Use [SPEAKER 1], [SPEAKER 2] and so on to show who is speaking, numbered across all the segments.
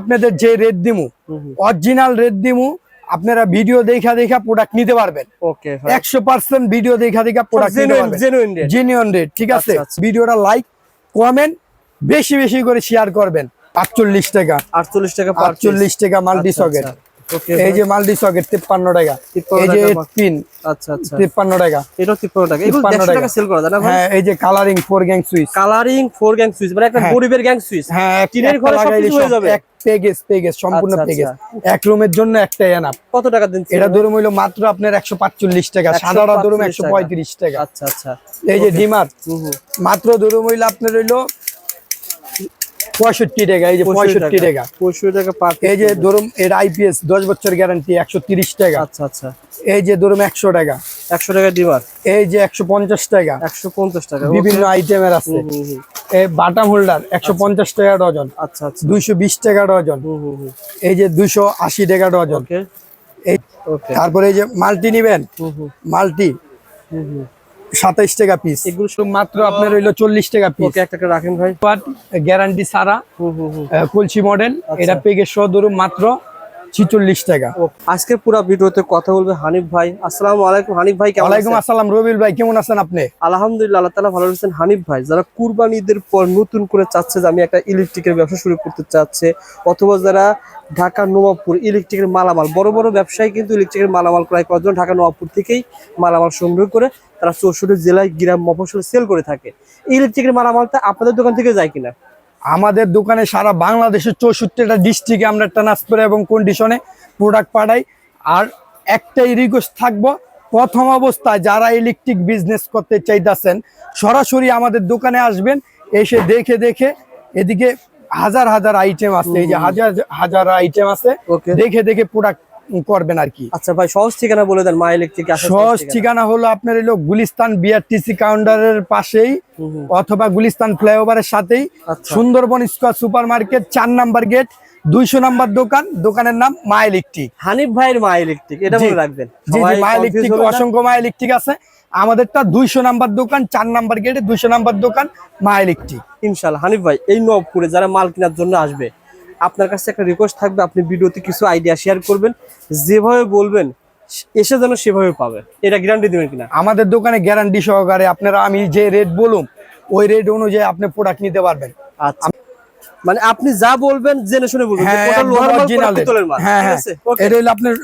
[SPEAKER 1] আপনাদের যে রেট দিমু অরিজিনাল রেট দিমু আপনারা ভিডিও দেখা দেখা প্রোডাক্ট নিতে পারবেন।
[SPEAKER 2] ওকে
[SPEAKER 1] একশো পার্সেন্ট ভিডিও দেখা দেখা প্রোডাক্ট
[SPEAKER 2] জেনুইন রেট
[SPEAKER 1] ঠিক আছে?
[SPEAKER 2] আচ্ছা, আচ্ছা।
[SPEAKER 1] ভিডিওটা লাইক কমেন্ট বেশি বেশি করে শেয়ার করবেন। আটচল্লিশ টাকা।
[SPEAKER 2] 48 টাকা
[SPEAKER 1] আটচল্লিশ টাকা মাল্টি সকেট
[SPEAKER 2] ওকে
[SPEAKER 1] এই যে মাল্টি সকেট তিপ্পান্ন টাকা। এই যে পিন
[SPEAKER 2] আচ্ছা আচ্ছা।
[SPEAKER 1] তিপ্পান্ন টাকা।
[SPEAKER 2] এটা 53 টাকা। এগুলো 100 টাকা
[SPEAKER 1] টাকা।
[SPEAKER 2] সেল করা যায় না ভাই?
[SPEAKER 1] হ্যাঁ এই যে colouring four gang switch
[SPEAKER 2] colouring four gang switch মানে একটা
[SPEAKER 1] হ্যাঁ।
[SPEAKER 2] গরিবের গ্যাং সুইচ
[SPEAKER 1] হ্যাঁ
[SPEAKER 2] টিনের ঘরে হয়ে যাবে?
[SPEAKER 1] এক সম্পূর্ণ
[SPEAKER 2] আচ্ছা, আচ্ছা।
[SPEAKER 1] এক রুমের জন্য একটা
[SPEAKER 2] কত টাকা দিন
[SPEAKER 1] এটা ধরুন হইল মাত্র আপনার একশো পাঁচচল্লিশ টাকা
[SPEAKER 2] 145
[SPEAKER 1] সাদাটা ধরুন
[SPEAKER 2] টাকা।
[SPEAKER 1] একশো পঁয়ত্রিশ টাকা।
[SPEAKER 2] আচ্ছা আচ্ছা।
[SPEAKER 1] এই যে ডিমার মাত্র ধরুন হইল আপনার হইল পঁয়ষট্টি টাকা এই যে পঁয়ষট্টি টাকা।
[SPEAKER 2] 65 টাকা
[SPEAKER 1] এই যে ধরুন এর আইপিএস দশ বছর গ্যারান্টি একশো তিরিশ টাকা।
[SPEAKER 2] আচ্ছা আচ্ছা।
[SPEAKER 1] এই যে ধরুন একশো টাকা।
[SPEAKER 2] 100 টাকা ডিমার
[SPEAKER 1] এই যে একশো পঞ্চাশ টাকা।
[SPEAKER 2] 150 টাকা
[SPEAKER 1] বিভিন্ন আইটেমের আছে। এই বাটাম হোল্ডার একশো পঞ্চাশ টাকা ডজন।
[SPEAKER 2] আচ্ছা আচ্ছা।
[SPEAKER 1] দুইশো বিশ টাকা ডজন। এই যে দুইশো আশি টাকা ডজন। এই
[SPEAKER 2] ওকে
[SPEAKER 1] তারপরে এই যে মাল্টি নিবেন? মাল্টি সাতাইশ টাকা পিস
[SPEAKER 2] এগুলো
[SPEAKER 1] সব মাত্র আপনার হইল চল্লিশ টাকা পিস
[SPEAKER 2] একটা করে রাখেন ভাই।
[SPEAKER 1] গ্যারান্টি সারা কলসি মডেল
[SPEAKER 2] আচ্ছা।
[SPEAKER 1] এটা পেগে সহ ধরুন মাত্র ছিচল্লিশ টাকা।
[SPEAKER 2] আজকে পুরো ভিডিওতে কথা বলবে হানিফ ভাই। আসসালাম আলাইকুম হানিফ ভাই
[SPEAKER 1] ওয়ালাইকুম আসসালাম রবিল ভাই কেমন আছেন আপনি?
[SPEAKER 2] আলহামদুলিল্লাহ আল্লাহ তালা ভালো আছেন হানিফ ভাই যারা কুরবানি ঈদের পর নতুন করে চাচ্ছে যে আমি একটা ইলেকট্রিকের ব্যবসা শুরু করতে চাচ্ছে অথবা যারা ঢাকা নবাবপুর ইলেকট্রিকের মালামাল বড় বড় ব্যবসায়ী কিন্তু ইলেকট্রিকের মালামাল ক্রয় করার জন্য ঢাকা নবাবপুর থেকেই মালামাল সংগ্রহ করে তারা চৌষট্টি জেলায় গ্রাম মফসলে সেল করে থাকে। ইলেকট্রিকের মালামালটা আপনাদের দোকান থেকে যায় কিনা?
[SPEAKER 1] আমাদের দোকানে সারা বাংলাদেশের চৌষট্টিটা ডিস্ট্রিক্টে আমরা ট্রান্সফার এবং কন্ডিশনে প্রোডাক্ট পাঠাই। আর একটাই রিকোয়েস্ট থাকব প্রথম অবস্থায় যারা ইলেকট্রিক বিজনেস করতে চাইতেছেন সরাসরি আমাদের দোকানে আসবেন এসে দেখে দেখে এদিকে হাজার হাজার আইটেম আছে এই যে হাজার হাজার আইটেম আছে
[SPEAKER 2] ওকে
[SPEAKER 1] দেখে দেখে প্রোডাক্ট করবেন আর কি।
[SPEAKER 2] আচ্ছা ভাই সহজ ঠিকানা বলে দেন মা ইলেকট্রিক
[SPEAKER 1] সহজ ঠিকানা হলো আপনার এলো গুলিস্তান বিআরটিসি কাউন্টারের পাশেই অথবা গুলিস্তান ফ্লাইওভারের সাথেই
[SPEAKER 2] আচ্ছা।
[SPEAKER 1] সুন্দরবন স্কোয়ার সুপার মার্কেট চার নাম্বার গেট দুইশো নাম্বার দোকান দোকানের নাম মা ইলেকট্রিক।
[SPEAKER 2] হানিফ ভাইয়ের মা ইলেকট্রিক এটা মনে রাখবেন।
[SPEAKER 1] জি জি মা ইলেকট্রিক অসংখ্য মা ইলেকট্রিক আছে। আমাদেরটা দুইশো নাম্বার দোকান চার নাম্বার গেটে দুইশো নাম্বার দোকান মা ইলেকট্রিক।
[SPEAKER 2] ইনশাল্লাহ হানিফ ভাই এই নবপুরে যারা মাল কেনার জন্য আসবে আপনার কাছে একটা রিকোয়েস্ট থাকবে আপনি ভিডিওতে কিছু আইডিয়া শেয়ার করবেন যেভাবে বলবেন এসে যেন সেভাবে পাবে। এটা গ্যারান্টি দেবেন কিনা?
[SPEAKER 1] আমাদের দোকানে গ্যারান্টি সহকারে আপনারা আমি যে রেট বলুন ওই রেট অনুযায়ী আপনি প্রোডাক্ট নিতে পারবেন।
[SPEAKER 2] আচ্ছা। মানে আপনি যা বলবেন জেনে শুনে বলবেন
[SPEAKER 1] হ্যাঁ হ্যাঁ হ্যাঁ। এটা হলো আপনার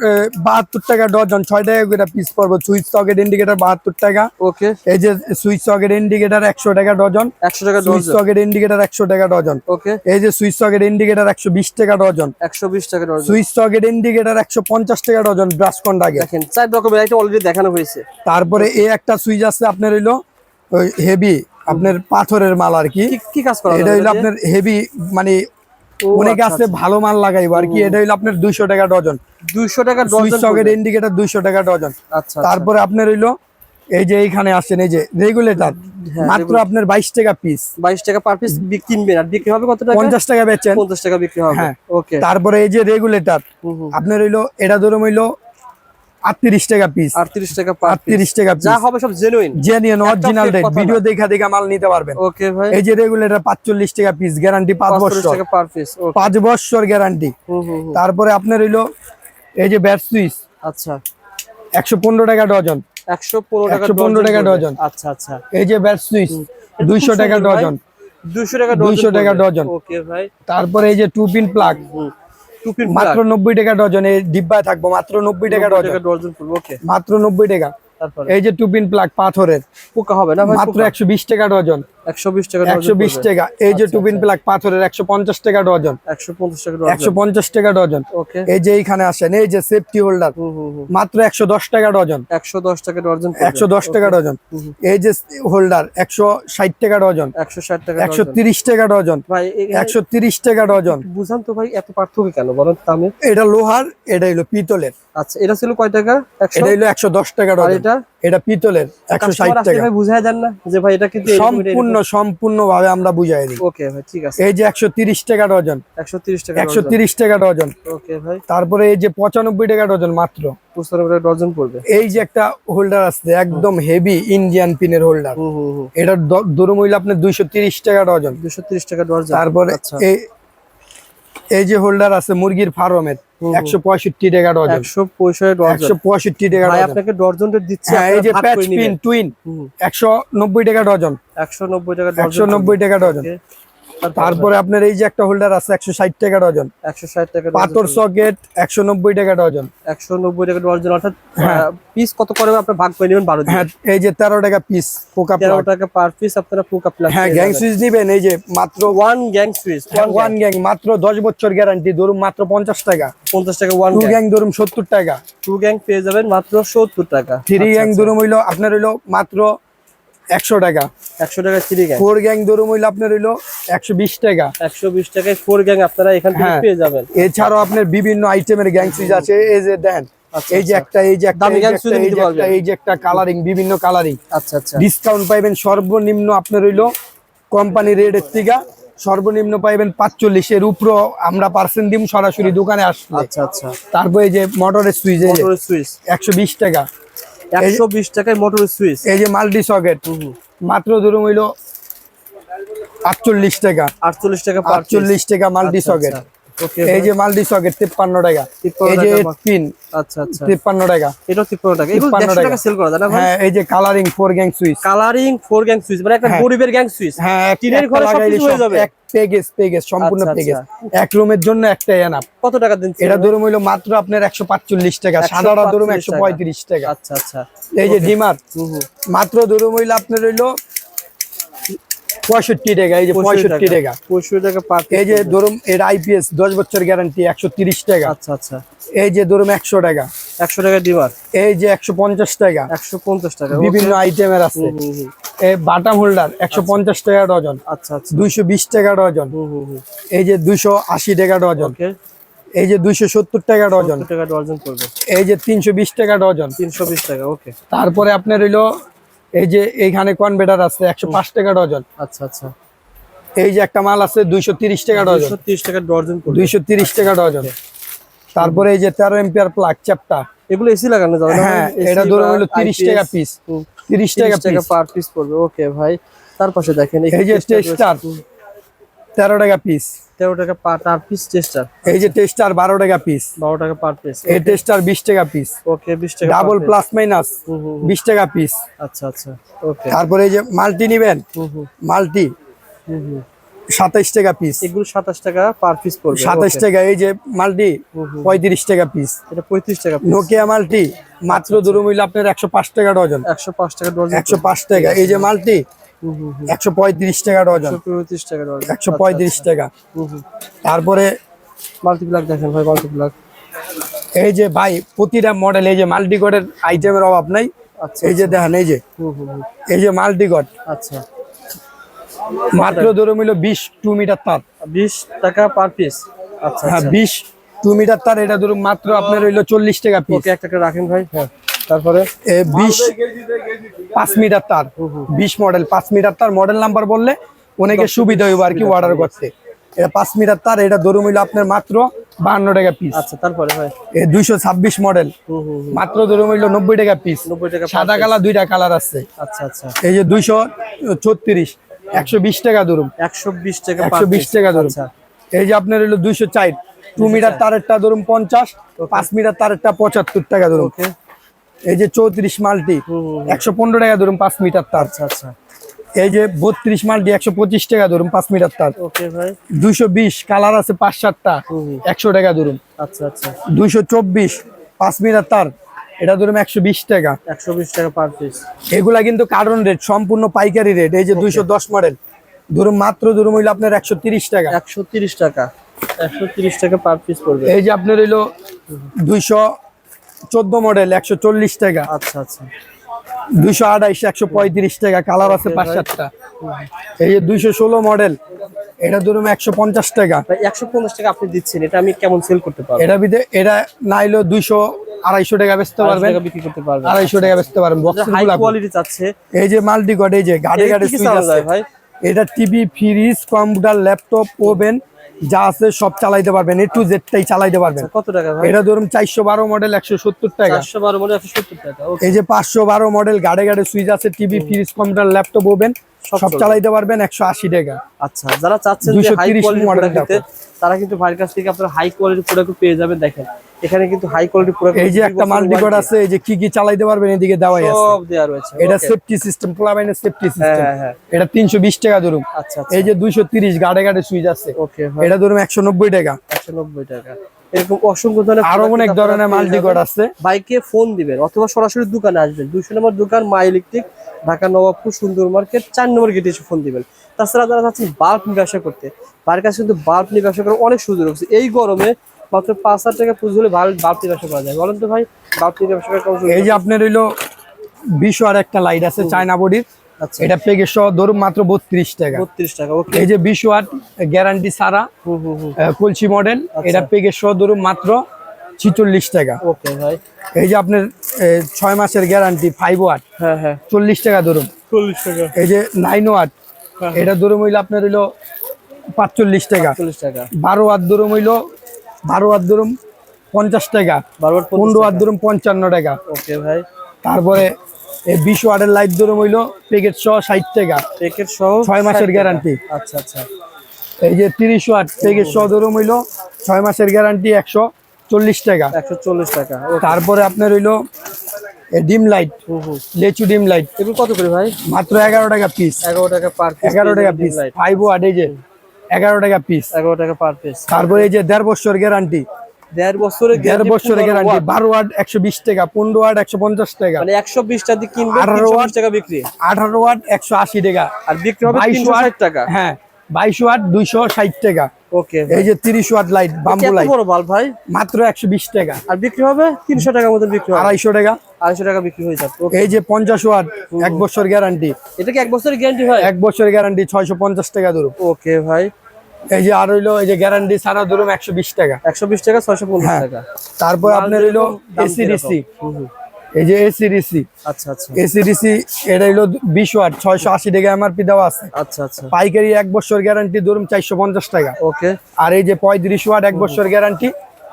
[SPEAKER 1] বাহাত্তর টাকা ডজন ছয় টাকা করে পিস পড়ব সুইচ সকেট ইন্ডিকেটার বাহাত্তর টাকা।
[SPEAKER 2] ওকে
[SPEAKER 1] এই যে সুইচ সকেট ইন্ডিকেটার একশো টাকা ডজন
[SPEAKER 2] 100 টাকা
[SPEAKER 1] সুইচ সকেট ইন্ডিকেটার একশো টাকা ডজন।
[SPEAKER 2] ওকে
[SPEAKER 1] এই যে সুইচ সকেট ইন্ডিকেটার একশো বিশ টাকা ডজন।
[SPEAKER 2] 120 টাকা ডজন।
[SPEAKER 1] সুইচ সকেট ইন্ডিকেটার একশো পঞ্চাশ টাকা ডজন ব্রাশ কন্ডাকে
[SPEAKER 2] দেখেন চার রকমের অলরেডি দেখানো হয়েছে।
[SPEAKER 1] তারপরে এই একটা সুইচ আছে আপনার হইল হেভি আপনার পাথরের মাল আর কি।
[SPEAKER 2] কি কাজ করা
[SPEAKER 1] এটা হইল আপনার হেভি মানে অনেক আছে ভালো মাল লাগাইবো আর কি। এটা হইল আপনার দুইশো টাকা ডজন।
[SPEAKER 2] 200 টাকা
[SPEAKER 1] সুইচ
[SPEAKER 2] ডজন
[SPEAKER 1] সকেট ইন্ডিকেটার দুইশো টাকা ডজন।
[SPEAKER 2] আচ্ছা
[SPEAKER 1] তারপরে আপনার হইল এই যে এইখানে আসছেন এই যে রেগুলেটর
[SPEAKER 2] হ্যাঁ,
[SPEAKER 1] মাত্র আপনার বাইশ টাকা পিস
[SPEAKER 2] 22 টাকা পার পিস কিনবেন। আর বিক্রি হবে কত টাকা?
[SPEAKER 1] পঞ্চাশ টাকা বেচেন
[SPEAKER 2] 50 টাকা বিক্রি হবে।
[SPEAKER 1] হ্যাঁ।
[SPEAKER 2] ওকে
[SPEAKER 1] তারপরে এই যে রেগুলেটর আপনার হইল এটা ধরুন হইল আটত্রিশ টাকা পিস
[SPEAKER 2] 38 টাকা পার পিস
[SPEAKER 1] আটত্রিশ টাকা
[SPEAKER 2] যা হবে সব genuine
[SPEAKER 1] genuine original
[SPEAKER 2] fake
[SPEAKER 1] video দেখা দেখা মাল নিতে পারবেন।
[SPEAKER 2] ওকে ভাই।
[SPEAKER 1] এই যে রেগুলেটর টাকা পিস গ্যারান্টি পাঁচ
[SPEAKER 2] 45 টাকা পার পিস
[SPEAKER 1] বছর গ্যারান্টি। তারপরে আপনার হইল এই যে ব্যাট সুইচ
[SPEAKER 2] আচ্ছা।
[SPEAKER 1] একশো পনেরো টাকা ডজন।
[SPEAKER 2] 115 টাকা
[SPEAKER 1] 115 টাকা ডজন।
[SPEAKER 2] আচ্ছা আচ্ছা।
[SPEAKER 1] এই যে ব্যাট সুইচ
[SPEAKER 2] এটা
[SPEAKER 1] দুইশো
[SPEAKER 2] খুব
[SPEAKER 1] টাকা ডজন।
[SPEAKER 2] 200 টাকা ডজন
[SPEAKER 1] 200 টাকা ডজন।
[SPEAKER 2] ওকে ভাই।
[SPEAKER 1] তারপরে এই যে টু পিন প্লাগ মাত্র নব্বই টাকা ডজন এই ডিব্বায় থাকব মাত্র নব্বই টাকা ডজন। মাত্র নব্বই টাকা। এই যে টু পিন প্লাগ পাথরের।
[SPEAKER 2] পোকা হবে না
[SPEAKER 1] মাত্র একশো বিশ টাকা ডজন।
[SPEAKER 2] 120 টাকা ডজন
[SPEAKER 1] একশো বিশ টাকা। এই যে
[SPEAKER 2] আচ্ছা,
[SPEAKER 1] টু প্লাগ পাথরের একশো পঞ্চাশ টাকা ডজন।
[SPEAKER 2] 150 টাকা ডজন।
[SPEAKER 1] পঞ্চাশ টাকা ডজন।
[SPEAKER 2] ওকে।
[SPEAKER 1] এই যে এইখানে আসেন এই যে সেফটি হোল্ডার মাত্র একশো দশ টাকা ডজন।
[SPEAKER 2] 110 টাকা ডজন
[SPEAKER 1] একশো দশ টাকা ডজন। এই যে হোল্ডার একশো ষাট টাকা ডজন।
[SPEAKER 2] 160 টাকা
[SPEAKER 1] একশো
[SPEAKER 2] ডজন
[SPEAKER 1] তিরিশ টাকা ডজন।
[SPEAKER 2] ভাই এ- এ-
[SPEAKER 1] একশো তিরিশ টাকা ডজন।
[SPEAKER 2] বুঝান তো ভাই এত পার্থক্য কেন? বলেন দামে
[SPEAKER 1] এটা লোহার এটা হলো পিতলের।
[SPEAKER 2] আচ্ছা এটা ছিল কয় টাকা? 100
[SPEAKER 1] এটা হলো একশো দশ টাকা ডজন।
[SPEAKER 2] এটা?
[SPEAKER 1] এটা পিতলের একশো ষাট টাকা।
[SPEAKER 2] বুঝায় দেন না যে ভাই এটা কিন্তু
[SPEAKER 1] সম্পূর্ণ সম্পূর্ণ ভাবে আমরা বুঝাই দিই।
[SPEAKER 2] ওকে ভাই ঠিক আছে।
[SPEAKER 1] এই যে একশো তিরিশ টাকা ডজন।
[SPEAKER 2] 130 টাকা
[SPEAKER 1] একশো তিরিশ টাকা ডজন।
[SPEAKER 2] ওকে ভাই।
[SPEAKER 1] তারপরে এই যে পঁচানব্বই টাকা ডজন মাত্র।
[SPEAKER 2] ডজন পড়বে।
[SPEAKER 1] এই যে একটা হোল্ডার আছে একদম হেভি ইন্ডিয়ান পিনের হোল্ডার এটার দ- আপনার দুইশো তিরিশ টাকা ডজন।
[SPEAKER 2] 230 টাকা ডজন।
[SPEAKER 1] তারপরে
[SPEAKER 2] আচ্ছা।
[SPEAKER 1] এই এই যে হোল্ডার আছে মুরগির ফার্মের। একশো পঁয়ষট্টি টাকা ডজন।
[SPEAKER 2] একশো পঁয়ষট্টি
[SPEAKER 1] একশো পঁয়ষট্টি টাকা ডজন।
[SPEAKER 2] আপনাকে ডজনটা দিচ্ছে
[SPEAKER 1] হ্যাঁ এই যে প্যাচ পিন টুইন একশো নব্বই টাকা ডজন।
[SPEAKER 2] একশো নব্বই টাকা
[SPEAKER 1] একশো নব্বই টাকা ডজন। তারপরে আপনার এই যে একটা হোল্ডার আছে একশো ষাট টাকা ডজন।
[SPEAKER 2] একশো ষাট টাকা
[SPEAKER 1] পাথর সকেট একশো নব্বই টাকা ডজন।
[SPEAKER 2] একশো নব্বই টাকা ডজন অর্থাৎ পিস কত করে আপনার? ভাগ করে নেবেন বারো
[SPEAKER 1] হ্যাঁ এই যে তেরো টাকা পিস পোকা
[SPEAKER 2] তেরো টাকা পার পিস আপনারা ফুক আপনার
[SPEAKER 1] হ্যাঁ গ্যাং সুইচ নিবেন এই যে মাত্র
[SPEAKER 2] one gang switch
[SPEAKER 1] one gang মাত্র দশ বছর গ্যারান্টি ধরুন মাত্র পঞ্চাশ টাকা।
[SPEAKER 2] পঞ্চাশ টাকা ওয়ান
[SPEAKER 1] টু
[SPEAKER 2] গ্যাং
[SPEAKER 1] গ্যাং ধরুন সত্তর টাকা।
[SPEAKER 2] টু গ্যাং পেয়ে যাবেন মাত্র সত্তর টাকা।
[SPEAKER 1] থ্রি গ্যাং ধরুন হইল আপনার হইল মাত্র একশো টাকা।
[SPEAKER 2] একশো টাকা থ্রি গ্যাং।
[SPEAKER 1] ফোর গ্যাং ধরুন হইল আপনার হইল একশো বিশ টাকা।
[SPEAKER 2] একশো বিশ টাকায় ফোর গ্যাং আপনারা এখান থেকে
[SPEAKER 1] হ্যাঁ।
[SPEAKER 2] পেয়ে যাবেন।
[SPEAKER 1] এছাড়াও আপনার বিভিন্ন আইটেমের গ্যাং সুইচ আছে। এই যে দেন
[SPEAKER 2] আচ্ছা,
[SPEAKER 1] এই যে একটা এই যে এই যে কালারিং বিভিন্ন কালারিং
[SPEAKER 2] আচ্ছা আচ্ছা।
[SPEAKER 1] ডিসকাউন্ট পাইবেন সর্বনিম্ন আপনার হইল কোম্পানি রেটের থেকে সর্বনিম্ন পাইবেন পাঁচচল্লিশ এর উপরও আমরা পার্সেন্ট দিম সরাসরি দোকানে আসলে।
[SPEAKER 2] আচ্ছা আচ্ছা।
[SPEAKER 1] তারপরে এই যে মোটরের সুইচ যে
[SPEAKER 2] মোটরের সুইচ।
[SPEAKER 1] একশো বিশ টাকা।
[SPEAKER 2] একশো বিশ টাকায় মোটর সুইচ।
[SPEAKER 1] এই যে মাল্টি সকেট মাত্র ধরুন হইল আটচল্লিশ টাকা।
[SPEAKER 2] আটচল্লিশ টাকা পার
[SPEAKER 1] আটচল্লিশ টাকা মাল্টি সকেট।
[SPEAKER 2] ওকে
[SPEAKER 1] এই যে মাল্টি সকেট তিপ্পান্ন টাকা। এই যে পিন
[SPEAKER 2] আচ্ছা আচ্ছা।
[SPEAKER 1] তিপ্পান্ন টাকা।
[SPEAKER 2] এটাও তিপ্পান্ন টাকা। এগুলো
[SPEAKER 1] 53
[SPEAKER 2] টাকা।
[SPEAKER 1] টাকা।
[SPEAKER 2] সেল করা যায় না
[SPEAKER 1] হ্যাঁ এই যে colouring four gang switch
[SPEAKER 2] colouring four gang switch মানে একটা। গরিবের গ্যাং সুইচ
[SPEAKER 1] হ্যাঁ
[SPEAKER 2] টিনের ঘরে হয়ে যাবে।
[SPEAKER 1] এক সম্পূর্ণ
[SPEAKER 2] আচ্ছা।
[SPEAKER 1] এক রুমের জন্য এনাফ
[SPEAKER 2] কত টাকা দিন
[SPEAKER 1] এটা ধরুন হইল মাত্র আপনার একশো পাঁচচল্লিশ টাকা
[SPEAKER 2] 145
[SPEAKER 1] সাদাটা ধরুন
[SPEAKER 2] টাকা।
[SPEAKER 1] একশো পঁয়ত্রিশ টাকা।
[SPEAKER 2] আচ্ছা আচ্ছা।
[SPEAKER 1] এই যে ডিমার মাত্র ধরুন হইল আপনার হইল পঁয়ষট্টি টাকা এই যে পঁয়ষট্টি টাকা
[SPEAKER 2] পঁয়ষট্টি টাকা
[SPEAKER 1] এই যে ধরুন এর আইপিএস দশ বছর গ্যারান্টি একশো টাকা।
[SPEAKER 2] আচ্ছা আচ্ছা।
[SPEAKER 1] এই যে ধরুন একশো টাকা।
[SPEAKER 2] একশো টাকা
[SPEAKER 1] এই যে একশো পঞ্চাশ টাকা।
[SPEAKER 2] একশো পঞ্চাশ টাকা
[SPEAKER 1] বিভিন্ন আইটেমের আছে। বাটাম হোল্ডার একশো পঞ্চাশ টাকা ডজন।
[SPEAKER 2] আচ্ছা আচ্ছা।
[SPEAKER 1] দুইশো বিশ টাকা ডজন। এই যে দুইশো আশি টাকা ডজন। এই যে দুইশো সত্তর টাকা ডজন।
[SPEAKER 2] টাকা ডজন পড়বে
[SPEAKER 1] এই যে তিনশো বিশ টাকা ডজন।
[SPEAKER 2] তিনশো বিশ টাকা ওকে
[SPEAKER 1] তারপরে আপনার হইল এই যে এইখানে কনভেটার আছে একশো পাঁচ টাকা ডজন।
[SPEAKER 2] আচ্ছা আচ্ছা।
[SPEAKER 1] এই যে একটা মাল আছে দুইশো তিরিশ টাকা ডজন।
[SPEAKER 2] তিরিশ টাকা ডজন
[SPEAKER 1] দুইশো তিরিশ টাকা ডজন। তারপরে এই যে তেরো এম্পিয়ার প্লাগ চ্যাপটা।
[SPEAKER 2] এগুলো এসি লাগানো যাবে
[SPEAKER 1] হ্যাঁ এটা ধরুন হলো তিরিশ টাকা পিস তিরিশ টাকা
[SPEAKER 2] টাকা পার পিস পড়বে। ওকে ভাই। তার পাশে দেখেন
[SPEAKER 1] এই যে টেস্টার তেরো টাকা পিস
[SPEAKER 2] তেরো টাকা পার পিস টেস্টার
[SPEAKER 1] এই যে টেস্টার বারো টাকা পিস
[SPEAKER 2] বারো টাকা পার পিস
[SPEAKER 1] এই টেস্টার বিশ টাকা পিস
[SPEAKER 2] ওকে বিশ টাকা
[SPEAKER 1] double plus minus
[SPEAKER 2] hmm, hmm, hmm.
[SPEAKER 1] বিশ টাকা পিস
[SPEAKER 2] আচ্ছা আচ্ছা ওকে
[SPEAKER 1] তারপরে এই যে মাল্টি নিবেন? মাল্টি সাতাইশ টাকা পিস
[SPEAKER 2] এগুলো সাতাশ টাকা পার পিস পড়বে okay।
[SPEAKER 1] টাকা এই যে মাল্টি। পঁয়ত্রিশ টাকা পিস
[SPEAKER 2] এটা পঁয়ত্রিশ টাকা
[SPEAKER 1] নোকিয়া মাল্টি মাত্র ধরুন হইল আপনার একশো পাঁচ টাকা ডজন।
[SPEAKER 2] একশো পাঁচ টাকা ডজন।
[SPEAKER 1] একশো পাঁচ টাকা। এই যে মাল্টি একশো পঁয়ত্রিশ টাকা ডজন।
[SPEAKER 2] পঁয়ত্রিশ টাকা ডজন।
[SPEAKER 1] একশো পঁয়ত্রিশ টাকা।
[SPEAKER 2] হুম হুম।
[SPEAKER 1] তারপরে
[SPEAKER 2] মাল্টিপ্লাক দেখেন ভাই মাল্টিপ্লাক
[SPEAKER 1] এই যে ভাই প্রতিটা মডেল এই যে মাল্টি কোডের আইটেমের অভাব নাই।
[SPEAKER 2] আচ্ছা
[SPEAKER 1] এই যে দেখেন এই যে। এই যে মাল্টি কোড
[SPEAKER 2] আচ্ছা।
[SPEAKER 1] মাত্র ধরুন হইল বিশ টু মিটার তার।
[SPEAKER 2] বিশ টাকা পার পিস আচ্ছা
[SPEAKER 1] হ্যাঁ
[SPEAKER 2] আচ্ছা।
[SPEAKER 1] বিশ টু মিটার তার এটা ধরুন মাত্র আপনার হইল চল্লিশ টাকা পিস
[SPEAKER 2] ওকে একটা রাখেন ভাই। হ্যাঁ। তারপরে
[SPEAKER 1] বিশ পাঁচ মিটার তার। বিশ মডেল পাঁচ মিটার তার মডেল নাম্বার বললে অনেকে সুবিধা হইব আর কি অর্ডার করতে। এটা পাঁচ মিটার তার এটা ধরুন হইল আপনার মাত্র বাহান্ন টাকা পিস
[SPEAKER 2] আচ্ছা তারপরে
[SPEAKER 1] দুইশো ছাব্বিশ মডেল মাত্র ধরুন হইল নব্বই টাকা পিস সাদা কালার দুইটা কালার আছে।
[SPEAKER 2] আচ্ছা আচ্ছা।
[SPEAKER 1] এই যে দুইশো ছত্রিশ একশো বিশ টাকা ধরুন।
[SPEAKER 2] একশো বিশ টাকা
[SPEAKER 1] একশো বিশ টাকা ধরুন।
[SPEAKER 2] আচ্ছা।
[SPEAKER 1] এই যে আপনার হলো দুইশো চার টু মিটার তারেরটা ধরুন পঞ্চাশ পাঁচ মিটার তারেরটা পঁচাত্তর টাকা ধরুন। এই যে চৌত্রিশ মাল্টি একশো পনেরো টাকা ধরুন পাঁচ মিটার তার।
[SPEAKER 2] আচ্ছা আচ্ছা।
[SPEAKER 1] এই যে বত্রিশ মাল্টি একশো পঁচিশ টাকা ধরুন পাঁচ মিটার তার। দুইশো বিশ কালার আছে পাঁচ সাতটা। একশো টাকা ধরুন।
[SPEAKER 2] আচ্ছা আচ্ছা।
[SPEAKER 1] দুইশো চব্বিশ পাঁচ মিটার তার। এটা ধরুন একশো বিশ টাকা।
[SPEAKER 2] একশো বিশ টাকা পার পিস
[SPEAKER 1] এগুলা কিন্তু কার্টন রেট সম্পূর্ণ পাইকারি রেট। এই যে দুইশো দশ মডেল ধরুন মাত্র ধরুন হইল আপনার একশো তিরিশ টাকা।
[SPEAKER 2] একশো তিরিশ টাকা। একশো তিরিশ টাকা পার পিস পড়বে।
[SPEAKER 1] এই যে আপনার হইল দুইশো চোদ্দ মডেল একশো চল্লিশ টাকা।
[SPEAKER 2] আচ্ছা আচ্ছা।
[SPEAKER 1] দুইশো আঠাইশ একশো পঁয়ত্রিশ টাকা কালার আছে পাঁচ সাতটা এই যে দুইশো ষোলো মডেল এটা ধরুন একশো পঞ্চাশ টাকা।
[SPEAKER 2] একশো পঞ্চাশ টাকা আপনি দিচ্ছেন এটা আমি কেমন সেল করতে পারব?
[SPEAKER 1] এটা বিদে এটা না হইল দুইশো আড়াইশো টাকা বেচতে পারবেন।
[SPEAKER 2] বিক্রি করতে পারবেন।
[SPEAKER 1] আড়াইশো টাকা বেচতে পারবেন বক্স
[SPEAKER 2] কোয়ালিটি চাচ্ছে
[SPEAKER 1] এই যে মাল্টি কট এই যে গাড়ি গাড়ি
[SPEAKER 2] ভাই?
[SPEAKER 1] এটা TV fridge computer laptop oven যা আছে সব চালাইতে পারবেন এ টু জেড টাই চালাইতে পারবেন।
[SPEAKER 2] কত টাকা ভাই?
[SPEAKER 1] এটা ধরুন চারশো বারো মডেল একশো সত্তর টাকা।
[SPEAKER 2] চারশো বারো একশো সত্তর টাকা okay,
[SPEAKER 1] এই যে পাঁচশো বারো মডেল গাড়ে গাড়ে সুইচ আছে TV fridge computer laptop oven
[SPEAKER 2] সব
[SPEAKER 1] চালাইতে পারবেন একশো আশি টাকা।
[SPEAKER 2] আচ্ছা যারা চাচ্ছেন যে
[SPEAKER 1] 230
[SPEAKER 2] হাই কোয়ালিটি
[SPEAKER 1] model
[SPEAKER 2] প্রোডাক্ট তারা কিন্তু ভাইয়ের কাছ থেকে আপনারা হাই কোয়ালিটি প্রোডাক্ট পেয়ে যাবেন দেখেন। এখানে কিন্তু হাই কোয়ালিটি প্রোডাক্ট
[SPEAKER 1] এই যে একটা মাল্টিকোড আছে এই যে কি কি চালাইতে পারবেন এদিকে দেওয়াই আছে।
[SPEAKER 2] সব দেওয়া রয়েছে
[SPEAKER 1] এটা সেফটি সিস্টেম প্লাবাইনের সেফটি
[SPEAKER 2] হ্যাঁ
[SPEAKER 1] সিস্টেম
[SPEAKER 2] হ্যাঁ হ্যাঁ।
[SPEAKER 1] এটা তিনশো বিশ টাকা ধরুন।
[SPEAKER 2] আচ্ছা আচ্ছা।
[SPEAKER 1] এই যে দুইশো তিরিশ গাড়ে গাড়ে সুইচ আছে।
[SPEAKER 2] ওকে ভাই
[SPEAKER 1] এটা ধরুন একশো নব্বই টাকা।
[SPEAKER 2] একশো নব্বই টাকা। এরকম অসংখ্য ধরনের আরও
[SPEAKER 1] অনেক ধরনের
[SPEAKER 2] যাবেন।
[SPEAKER 1] আছে।
[SPEAKER 2] বাইকে ফোন দিবেন অথবা সরাসরি দোকানে আসবেন। দুইশো নম্বর দোকান মা ইলেকট্রিক ঢাকা নবাবপুর সুন্দর মার্কেট চার নম্বর গেটে এসে ফোন দিবেন। তাছাড়া যারা চাচ্ছেন বাল্ব নিয়ে ব্যবসা করতে বাড়ির কাছে কিন্তু বাল্ব নিয়ে ব্যবসা করার অনেক সুযোগ আছে এই গরমে মাত্র পাঁচ হাজার টাকা পুঁজি হলে বাল্ব বাল্ব নিয়ে ব্যবসা করা যায়। বলেন তো ভাই বাল্ব নিয়ে ব্যবসা
[SPEAKER 1] এই যে আপনার হইল বিশো আর একটা লাইট আছে চায়না বডির।
[SPEAKER 2] আচ্ছা।
[SPEAKER 1] এটা পেগে সহ ধরুন মাত্র বত্রিশ টাকা।
[SPEAKER 2] বত্রিশ টাকা
[SPEAKER 1] এই যে বিশো আট গ্যারান্টি সারা কলসি মডেল
[SPEAKER 2] আচ্ছা।
[SPEAKER 1] এটা পেগে সহ ধরুন মাত্র ছিচল্লিশ টাকা।
[SPEAKER 2] ওকে ভাই।
[SPEAKER 1] এই যে আপনার ছয় মাসের গ্যারান্টি ফাইভ ওয়াট
[SPEAKER 2] হ্যাঁ হ্যাঁ।
[SPEAKER 1] চল্লিশ টাকা ধরুন।
[SPEAKER 2] চল্লিশ টাকা।
[SPEAKER 1] এই যে নাইন ওয়াট
[SPEAKER 2] হ্যাঁ।
[SPEAKER 1] এটা ধরুন হইল আপনার হইল পাঁচচল্লিশ টাকা।
[SPEAKER 2] চল্লিশ টাকা।
[SPEAKER 1] বারো ওয়াট ধরুন হইল বারো ওয়াট ধরুন পঞ্চাশ টাকা পনেরো ওয়াট ধরুন পঞ্চান্ন টাকা।
[SPEAKER 2] ওকে ভাই।
[SPEAKER 1] তারপরে এই বিশ ওয়াটের লাইট ধরুন হইল প্যাকেট সহ ষাট টাকা।
[SPEAKER 2] প্যাকেট সহ
[SPEAKER 1] ছয় মাসের গ্যারান্টি
[SPEAKER 2] আচ্ছা আচ্ছা।
[SPEAKER 1] এই যে তিরিশ ওয়াট প্যাকেট সহ ধরুন হইল ছয় মাসের গ্যারান্টি একশো চল্লিশ টাকা।
[SPEAKER 2] একশো চল্লিশ টাকা
[SPEAKER 1] তারপরে আপনার হইল ডিম লাইট লেচু ডিম লাইট।
[SPEAKER 2] এগুলো কত করে ভাই?
[SPEAKER 1] মাত্র এগারো টাকা পিস
[SPEAKER 2] এগারো টাকা পার
[SPEAKER 1] এগারো টাকা পিস ফাইভ ওয়াট এই যে। এগারো টাকা পিস
[SPEAKER 2] এগারো টাকা পার পিস
[SPEAKER 1] তারপরে এই যে দেড় বছর গ্যারান্টি
[SPEAKER 2] দেড় বছরে
[SPEAKER 1] দেড় বছরের গ্যারান্টি বারো ওয়াট একশো বিশ টাকা পনেরো ওয়াট একশো পঞ্চাশ টাকা।
[SPEAKER 2] মানে একশো বিশটা দিয়ে কিনবে আঠারো
[SPEAKER 1] ওয়াট
[SPEAKER 2] টাকা বিক্রি।
[SPEAKER 1] আঠারো ওয়াট একশো আশি টাকা।
[SPEAKER 2] আর বিক্রি হবে
[SPEAKER 1] বাইশ ওয়াট
[SPEAKER 2] টাকা।
[SPEAKER 1] হ্যাঁ। বাইশ ওয়াট দুইশো ষাট টাকা।
[SPEAKER 2] ওকে।
[SPEAKER 1] এই যে তিরিশ ওয়াট লাইট বাম্বু লাইট
[SPEAKER 2] বড় বাল্ব ভাই?
[SPEAKER 1] মাত্র একশো বিশ টাকা।
[SPEAKER 2] আর বিক্রি হবে? তিনশো টাকার মতো বিক্রি
[SPEAKER 1] আড়াইশো টাকা।
[SPEAKER 2] আড়াইশো টাকা বিক্রি হয়ে যাবে
[SPEAKER 1] এই যে পঞ্চাশ ওয়াট এক বছর গ্যারান্টি
[SPEAKER 2] এটা কি এক বছরের গ্যারান্টি ভাই
[SPEAKER 1] এক গ্যারান্টি ছয়শো পঞ্চাশ টাকা ধরুন।
[SPEAKER 2] ওকে ভাই।
[SPEAKER 1] এই যে আর হইল এই যে গ্যারান্টি ধরুন একশো বিশ টাকা।
[SPEAKER 2] একশো বিশ টাকা ছয়শো পঞ্চাশ
[SPEAKER 1] হ্যাঁ।
[SPEAKER 2] টাকা।
[SPEAKER 1] তারপর আপনার হইল এসি ডিসি। এই যে এসি ডিসি
[SPEAKER 2] আচ্ছা আচ্ছা।
[SPEAKER 1] এসি ডিসি এটা হইল বিশ ওয়াট ছয়শো আশি টাকা এমআরপি দেওয়া আছে।
[SPEAKER 2] আচ্ছা আচ্ছা।
[SPEAKER 1] পাইকারি এক বছর গ্যারান্টি ধরুন চারশো পঞ্চাশ টাকা।
[SPEAKER 2] ওকে।
[SPEAKER 1] আর এই যে পঁয়ত্রিশ ওয়াট এক বছর গ্যারান্টি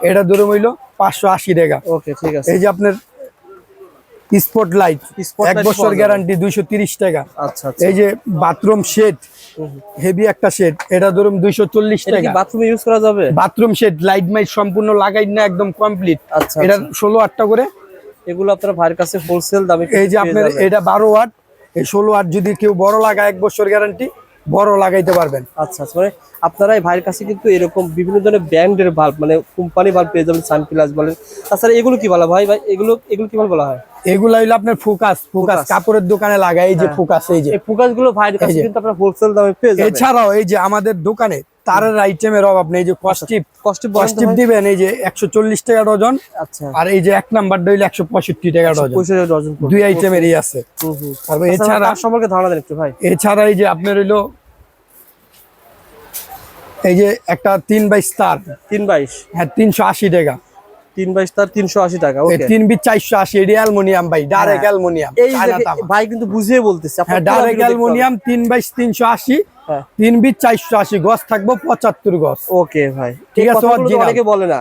[SPEAKER 1] এটা ধরুন হইল পাঁচশো আশি টাকা।
[SPEAKER 2] ওকে ঠিক আছে।
[SPEAKER 1] এই যে আপনার স্পট লাইট এক বছর গ্যারান্টি দুইশো তিরিশ টাকা।
[SPEAKER 2] আচ্ছা আচ্ছা।
[SPEAKER 1] এই যে বাথরুম শেড হেভি একটা শেড এটা ধরুন দুইশো চল্লিশ টাকা।
[SPEAKER 2] বাথরুমে ইউজ করা যাবে?
[SPEAKER 1] বাথরুম শেড লাইট মাইট সম্পূর্ণ লাগাই না একদম কমপ্লিট
[SPEAKER 2] আচ্ছা
[SPEAKER 1] এটা
[SPEAKER 2] আচ্ছা।
[SPEAKER 1] ষোলো আটটা করে
[SPEAKER 2] এগুলো আপনার ভাইয়ের কাছে হোলসেল দামে
[SPEAKER 1] এই যে আপনার এটা বারো ওয়াট এই ষোলো ওয়াট যদি কেউ বড় লাগায় এক বছর গ্যারান্টি বড় লাগাইতে পারবেন।
[SPEAKER 2] আচ্ছা আচ্ছা মানে আপনারা এই ভাইয়ের কাছে কিন্তু এরকম বিভিন্ন ধরনের ব্র্যান্ডের বাল্ব মানে কোম্পানি বাল্ব পেয়ে যাবেন সানপ্লাস বলেন। তাছাড়া এগুলো কি বলা ভাই ভাই? এগুলো এগুলো কি বলা হয়?
[SPEAKER 1] এগুলা হইল আপনার ফোকাস ফোকাস কাপড়ের দোকানে লাগায় এই যে ফোকাস এই যে।
[SPEAKER 2] ফোকাসগুলো ভাইয়ের কাছে কিন্তু আপনারা হোলসেল দামে পেয়ে যাবেন।
[SPEAKER 1] এছাড়াও এই যে আমাদের দোকানে তারের আইটেমের অভাব নেই যে কস্টিপ
[SPEAKER 2] কষ্ট
[SPEAKER 1] কস্টিপ দিবেন এই যে একশো চল্লিশ টাকা ডজন
[SPEAKER 2] আচ্ছা।
[SPEAKER 1] আর এই যে এক নাম্বার হইল একশো পঁয়ষট্টি টাকা ডজন। দুই আইটেমেরই আছে। তারপর এছাড়া
[SPEAKER 2] তার সম্পর্কে ধারণা দেন একটু ভাই।
[SPEAKER 1] এছাড়া এই যে আপনার হইল এই যে একটা তিন বাইশ তার
[SPEAKER 2] তিন বাইশ।
[SPEAKER 1] হ্যাঁ তিনশো আশি টাকা।
[SPEAKER 2] তিন বাইশ তার তিনশো আশি টাকা
[SPEAKER 1] তিন চারশো আশি এটি অ্যালমোনিয়াম ভাই ডাইরেক্ট অ্যালমোনিয়াম
[SPEAKER 2] এই ভাই কিন্তু বুঝিয়ে বলতেছে
[SPEAKER 1] হ্যাঁ ডাইরেক্ট। অ্যালমোনিয়াম তিন বাইশ তিনশো আশি
[SPEAKER 2] হ্যাঁ।
[SPEAKER 1] তিন চারশো আশি গছ থাকব পঁচাত্তর গছ।
[SPEAKER 2] ওকে ভাই।
[SPEAKER 1] ঠিক আছে।
[SPEAKER 2] অনেকে বলে না।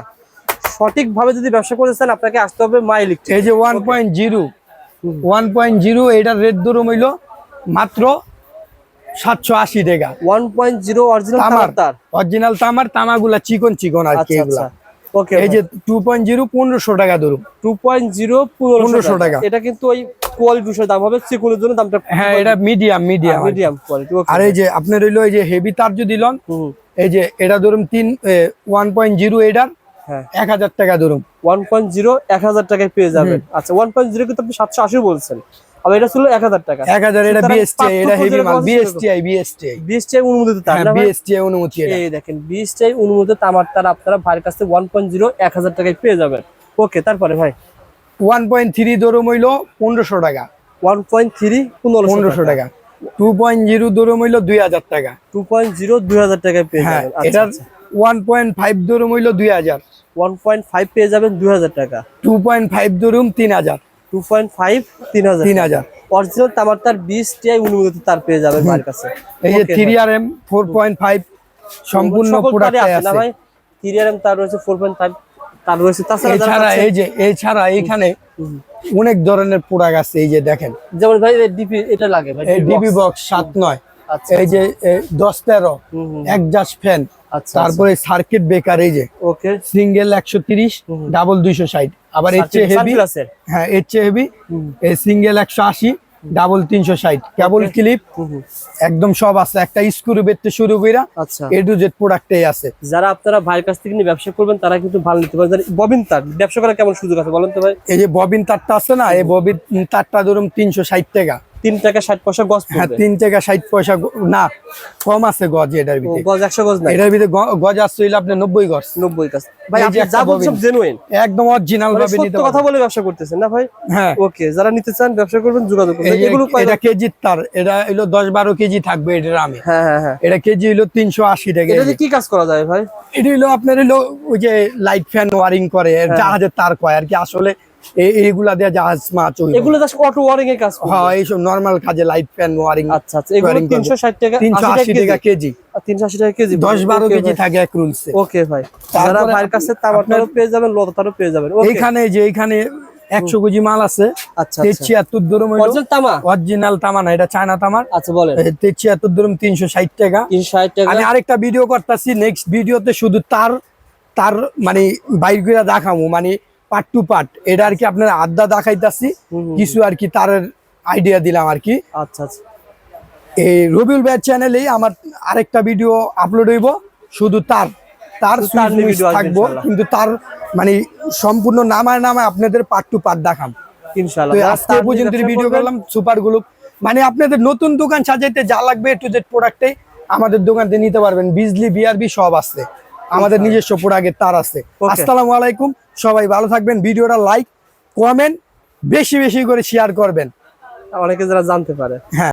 [SPEAKER 2] সঠিক ভাবে যদি ব্যবসা করতে চান আপনাকে আসতে হবে মা ইলেকট্রিক
[SPEAKER 1] এই যে one point zero one point zero এটার রেট দরম হইল মাত্র সাতশো আশি টাকা।
[SPEAKER 2] ওয়ান পয়েন্ট জিরো অরিজিনাল
[SPEAKER 1] তামার অরিজিনাল তামার তামাগুলা চিকন চিকন আর কি
[SPEAKER 2] আচ্ছা
[SPEAKER 1] এগুলা।
[SPEAKER 2] আচ্ছা। ওকে
[SPEAKER 1] এই যে টু পয়েন্ট জিরো পনেরোশো টাকা ধরুন।
[SPEAKER 2] টু পয়েন্ট জিরো
[SPEAKER 1] 1500 টাকা।
[SPEAKER 2] এটা কিন্তু ওই কোয়ালিটি বিষয় দাম হবে চিকুনের জন্য দামটা
[SPEAKER 1] হ্যাঁ এটা medium medium
[SPEAKER 2] medium quality okay
[SPEAKER 1] আর এই যে আপনার হইল এই যে হেভি তার যদি লন এই যে এটা ধরুন তিন ওয়ান পয়েন্ট জিরো এটার
[SPEAKER 2] হ্যাঁ।
[SPEAKER 1] এক হাজার টাকা ধরুন।
[SPEAKER 2] ওয়ান পয়েন্ট জিরো এক হাজার টাকায় পেয়ে যাবেন। আচ্ছা ওয়ান পয়েন্ট জিরো কিন্তু আপনি সাতশো আশি বলছেন। আবার এটা ছিল এক হাজার টাকা।
[SPEAKER 1] এক হাজার এটা
[SPEAKER 2] সুতরাং
[SPEAKER 1] বিএসটিআই এটা হেভি মাল বিএসটিআই বিএসটিআই
[SPEAKER 2] চাই অনুমোদিত তার।
[SPEAKER 1] হ্যাঁ
[SPEAKER 2] না ভাই?
[SPEAKER 1] বিএসটিআই অনুমতি এটা।
[SPEAKER 2] এই দেখেন চাই অনুমোদিত তামার তার আপনারা ভাইয়ের কাছে ওয়ান পয়েন্ট জিরো এক হাজার টাকায় পেয়ে যাবেন। ওকে তারপরে ভাই?
[SPEAKER 1] ওয়ান পয়েন্ট থ্রি ধরুন হইল পনেরোশো টাকা।
[SPEAKER 2] ওয়ান পয়েন্ট থ্রি
[SPEAKER 1] পনেরোশো
[SPEAKER 2] পনেরোশো
[SPEAKER 1] টাকা। টু পয়েন্ট জিরো ধরুন হইল দুই হাজার টাকা।
[SPEAKER 2] টু পয়েন্ট জিরো দুই হাজার টাকায় পেয়ে
[SPEAKER 1] হ্যাঁ
[SPEAKER 2] যাবেন।
[SPEAKER 1] পয়েন্ট ফাইভ ধরুন হইল দুই হাজার।
[SPEAKER 2] ওয়ান পয়েন্ট ফাইভ পেয়ে যাবেন দুই হাজার টাকা।
[SPEAKER 1] টু পয়েন্ট ফাইভ ধরুন তিন হাজার।
[SPEAKER 2] টু পয়েন্ট ফাইভ তিন হাজার।
[SPEAKER 1] তিন হাজার।
[SPEAKER 2] অরিজিনাল তামার তার বিশ টিআই অনুমোদিত তার পেয়ে যাবেন ভাইয়ের কাছে।
[SPEAKER 1] এই যে থ্রি আর এম ফোর পয়েন্ট ফাইভ সম্পূর্ণ
[SPEAKER 2] ভাই? থ্রি আর এম তার রয়েছে ফোর পয়েন্ট ফাইভ তার রয়েছে। তাছাড়া
[SPEAKER 1] এছাড়া এই যে এছাড়া এখানে অনেক ধরনের প্রোডাক্ট আছে এই যে দেখেন।
[SPEAKER 2] যেমন ভাই ডিপি এটা লাগে ভাই
[SPEAKER 1] এই বক্স সাত নয়।
[SPEAKER 2] আচ্ছা
[SPEAKER 1] এই যে দশ তেরো
[SPEAKER 2] হুম।
[SPEAKER 1] ফ্যান
[SPEAKER 2] আচ্ছা
[SPEAKER 1] তারপরে সার্কিট বেকার এই যে।
[SPEAKER 2] ওকে
[SPEAKER 1] সিঙ্গেল একশো তিরিশ ডাবল দুইশো ষাট। আবার এর চেয়ে হেভি হ্যাঁ এর চেয়ে হেভি এই সিঙ্গেল একশো আশি ডাবল তিনশো ষাট কেবল. ক্লিপ। একদম সব আছে। একটা স্ক্রু বেরতে শুরু কইরা
[SPEAKER 2] আচ্ছা।
[SPEAKER 1] এ টু জেড প্রোডাক্টেই আছে।
[SPEAKER 2] যারা আপনারা ভাইয়ের কাছ থেকে নিয়ে ব্যবসা করবেন তারা কিন্তু ভালো নিতে পারেন ববিন তার ব্যবসা করার কেমন সুযোগ আছে বলেন তো ভাই?
[SPEAKER 1] এই যে ববিন তারটা আছে না এই ববিন তারটা ধরুন তিনশো ষাট টাকা।
[SPEAKER 2] তিন টাকা ষাট পয়সা গজ
[SPEAKER 1] হ্যাঁ তিন টাকা ষাট পয়সা না কম আছে গজ এটার ভিতরে।
[SPEAKER 2] গজ একশো গজ নাই।
[SPEAKER 1] এটার ভিতরে গজ আসছে হইলে আপনি নব্বই গজ।
[SPEAKER 2] নব্বই কাজ ভাই আপনি যা বলছেন জেনুইন
[SPEAKER 1] একদম অরিজিনাল ভাবে নিতে
[SPEAKER 2] কথা বলে ব্যবসা করতেছেন না ভাই?
[SPEAKER 1] হ্যাঁ।
[SPEAKER 2] ওকে যারা নিতে চান ব্যবসা করবেন যোগাযোগ করবেন। এগুলো
[SPEAKER 1] এটা কেজির তার এটা হইল দশ বারো কেজি থাকবে এটার আমি।
[SPEAKER 2] হ্যাঁ হ্যাঁ হ্যাঁ।
[SPEAKER 1] এটা কেজি হইল তিনশো আশি টাকা
[SPEAKER 2] এটা কি কাজ করা যায় ভাই?
[SPEAKER 1] এটা হইল আপনার হইল ওই যে লাইট ফ্যান ওয়ারিং করে
[SPEAKER 2] হ্যাঁ।
[SPEAKER 1] জাহাজের তার কয় আর কি আসলে এইগুলা দিয়ে জাহাজ মাছ ওই
[SPEAKER 2] এগুলো জাস্ট অটো ওয়ারিং এর কাজ
[SPEAKER 1] হ্যাঁ এইসব নর্মাল কাজে লাইট ফ্যান ওয়ারিং
[SPEAKER 2] আচ্ছা আচ্ছা। এগুলো টাকা
[SPEAKER 1] কেজি।
[SPEAKER 2] তিনশো আশি টাকা কেজি
[SPEAKER 1] কেজি থাকে এক রুলসে
[SPEAKER 2] ওকে ভাই। যারা ভাইয়ের কাছে তামাটারও পেয়ে যাবেন লতারও পেয়ে যাবেন।
[SPEAKER 1] এইখানে যে এইখানে একশো কেজি মাল আছে।
[SPEAKER 2] আচ্ছা আচ্ছা।
[SPEAKER 1] ছিয়াত্তর দরম
[SPEAKER 2] অরিজিনাল তামা?
[SPEAKER 1] না এটা চায়না তামার।
[SPEAKER 2] আচ্ছা বলেন।
[SPEAKER 1] ছিয়াত্তর দরম তিনশো ষাট টাকা।
[SPEAKER 2] টাকা।
[SPEAKER 1] আমি আরেকটা ভিডিও করতেছি নেক্সট ভিডিওতে শুধু তার তার মানে বাইর করে দেখামু। মানে পার্ট টু পার্ট এটা আর কি আপনার আড্ডা দেখাইতাছি কিছু আর কি তার আইডিয়া দিলাম আর কি।
[SPEAKER 2] আচ্ছা আচ্ছা।
[SPEAKER 1] এই রবিউল ভাইয়ের চ্যানেলেই আমার আরেকটা ভিডিও আপলোড হইব শুধু তার। তার থাকব কিন্তু তার মানে সম্পূর্ণ নামায় নামায় আপনাদের পার্ট টু পার্ট দেখাম। আজকে পর্যন্ত ভিডিও করলাম সুপার মানে আপনাদের নতুন দোকান সাজাইতে যা লাগবে টু জেড প্রোডাক্টে আমাদের নিতে পারবেন। বিজলি বিআরবি সব আছে। আমাদের নিজস্ব প্রোডাক্টের তার আছে. আসসালামু আলাইকুম। সবাই ভালো থাকবেন ভিডিওটা লাইক কমেন্ট বেশি বেশি করে শেয়ার করবেন।
[SPEAKER 2] অনেকে যারা জানতে পারে।
[SPEAKER 1] হ্যাঁ।